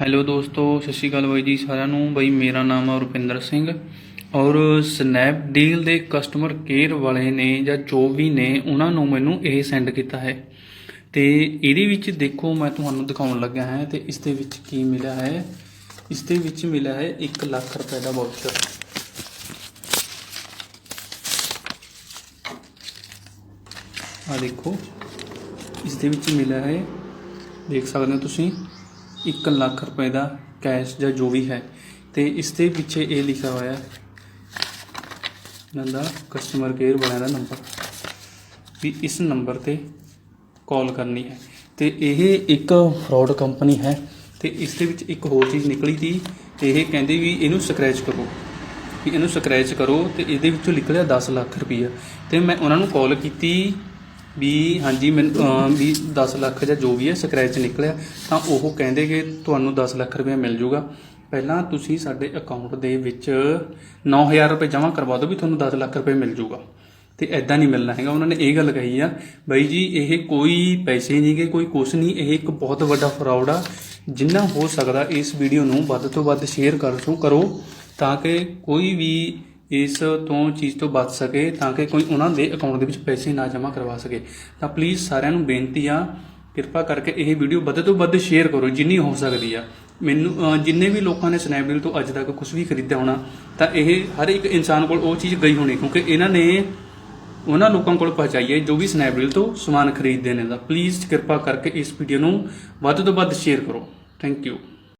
Hello ਦੋਸਤੋ, ਸਤਿ ਸ਼੍ਰੀ ਅਕਾਲ ਬਾਈ ਜੀ ਸਾਰਿਆਂ ਨੂੰ। ਬਾਈ, ਮੇਰਾ ਨਾਮ ਹੈ ਰੁਪਿੰਦਰ ਸਿੰਘ ਔਰ ਸਨੈਪਡੀਲ ਦੇ ਕਸਟਮਰ ਕੇਅਰ ਵਾਲੇ ਨੇ ਜਾਂ ਜੋ ਵੀ ਨੇ, ਉਹਨਾਂ ਨੂੰ ਮੈਨੂੰ ਇਹ ਸੈਂਡ ਕੀਤਾ ਹੈ। ਤੇ ਇਹਦੇ ਵਿੱਚ ਦੇਖੋ, ਮੈਂ ਤੁਹਾਨੂੰ ਦਿਖਾਉਣ ਲੱਗਾ ਹਾਂ ਤੇ ਇਸ ਦੇ ਵਿੱਚ ਕੀ ਮਿਲਿਆ ਹੈ? ਇਸ ਦੇ ਵਿੱਚ ਮਿਲਿਆ ਹੈ 1 ਲੱਖ ਰੁਪਏ ਦਾ ਵਾਊਚਰ ਆ ਦੇਖੋ, ਇਸ ਦੇ ਵਿੱਚ ਮਿਲਿਆ ਹੈ। ਦੇਖ ਸਕਦੇ ਹੋ ਤੁਸੀਂ। 1 ਲੱਖ ਰੁਪਏ ਦਾ ਕੈਸ਼ ਜਾਂ ਜੋ ਵੀ ਹੈ। ਤੇ ਇਸ ਦੇ ਪਿੱਛੇ ਇਹ ਲਿਖਿਆ ਹੋਇਆ ਹੈ ਇਹਨਾਂ ਦਾ ਕਸਟਮਰ ਕੇਅਰ ਵਾਲਿਆਂ ਦਾ ਨੰਬਰ ਵੀ ਇਸ ਨੰਬਰ ਤੇ ਕਾਲ ਕਰਨੀ ਹੈ। ਤੇ ਇਹ ਇੱਕ ਫਰਾਡ ਕੰਪਨੀ ਹੈ ਤੇ ਇਸ ਦੇ ਵਿੱਚ ਇੱਕ ਹੋਰ ਚੀਜ਼ ਨਿਕਲੀ ਸੀ। ਇਹ ਕਹਿੰਦੇ ਵੀ ਇਹਨੂੰ ਸਕ੍ਰੈਚ ਕਰੋ। ਵੀ ਇਹਨੂੰ ਸਕ੍ਰੈਚ ਕਰੋ ਤੇ ਇਹਦੇ ਵਿੱਚੋਂ ਨਿਕਲਿਆ 10 ਲੱਖ ਰੁਪਈਆ। ਤੇ ਮੈਂ ਉਹਨਾਂ ਨੂੰ ਕਾਲ ਕੀਤੀ ਵੀ ਹਾਂਜੀ, ਮੈਨੂੰ, ਅਹ, ਵੀ 10 ਲੱਖ ਜਾਂ ਜੋ ਵੀ ਹੈ ਸਕ੍ਰੈਚ ਨਿਕਲਿਆ, ਤਾਂ ਉਹ ਕਹਿੰਦੇ ਕਿ ਤੁਹਾਨੂੰ 10 ਲੱਖ ਰੁਪਏ ਮਿਲ ਜਾਊਗਾ ਪਹਿਲਾਂ ਤੁਸੀਂ ਸਾਡੇ ਅਕਾਊਂਟ ਦੇ ਵਿੱਚ 9000 ਰੁਪਏ ਜਮ੍ਹਾਂ ਕਰਵਾ ਦਿਓ ਵੀ ਤੁਹਾਨੂੰ 10 ਲੱਖ ਰੁਪਏ ਮਿਲ ਜਾਊਗਾ ਤੇ ਐਦਾਂ ਨਹੀਂ ਮਿਲਣਾ ਹੈਗਾ। ਉਹਨਾਂ ਨੇ ਇਹ ਗੱਲ ਕਹੀ ਆ, ਬਾਈ ਜੀ, ਇਹ ਕੋਈ ਪੈਸੇ ਨਹੀਂਗੇ ਕੋਈ ਕੁਛ ਨਹੀਂ, ਇਹ ਇੱਕ ਬਹੁਤ ਵੱਡਾ ਫਰਾਡ ਆ। ਜਿੰਨਾ ਹੋ ਸਕਦਾ ਇਸ ਵੀਡੀਓ ਨੂੰ ਵੱਧ ਤੋਂ ਵੱਧ ਸ਼ੇਅਰ ਕਰੋ ਕਰੋ, ਤਾਂ ਕਿ ਕੋਈ ਵੀ ਇਸ ਤੋਂ ਚੀਜ਼ ਤੋਂ ਬਚ ਸਕੇ ਤਾਂ ਕਿ ਕੋਈ ਉਹਨਾਂ ਦੇ ਅਕਾਊਂਟ ਦੇ ਵਿੱਚ ਪੈਸੇ ਨਾ ਜਮ੍ਹਾਂ ਕਰਵਾ ਸਕੇ। ਤਾਂ ਪਲੀਜ਼ ਸਾਰਿਆਂ ਨੂੰ ਬੇਨਤੀ ਆ, ਕਿਰਪਾ ਕਰਕੇ ਇਹ ਵੀਡੀਓ ਵੱਧ ਤੋਂ ਵੱਧ ਸ਼ੇਅਰ ਕਰੋ, ਜਿੰਨੀ ਹੋ ਸਕਦੀ ਆ। ਮੈਨੂੰ ਜਿੰਨੇ ਵੀ ਲੋਕਾਂ ਨੇ ਸਨੈਪਡੀਲ ਤੋਂ ਅੱਜ ਤੱਕ ਕੁਝ ਵੀ ਖਰੀਦਿਆ ਹੋਣਾ, ਤਾਂ ਇਹ ਹਰ ਇੱਕ ਇਨਸਾਨ ਕੋਲ ਉਹ ਚੀਜ਼ ਗਈ ਹੋਣੀ, ਕਿਉਂਕਿ ਇਹਨਾਂ ਨੇ ਉਹਨਾਂ ਲੋਕਾਂ ਕੋਲ ਪਹੁੰਚਾਈਏ ਜੋ ਵੀ ਸਨੈਪਡੀਲ ਤੋਂ ਸਮਾਨ ਖਰੀਦਦੇ ਨੇ। ਤਾਂ ਪਲੀਜ਼ ਕਿਰਪਾ ਕਰਕੇ ਇਸ ਵੀਡੀਓ ਨੂੰ ਵੱਧ ਤੋਂ ਵੱਧ ਸ਼ੇਅਰ ਕਰੋ। Thank you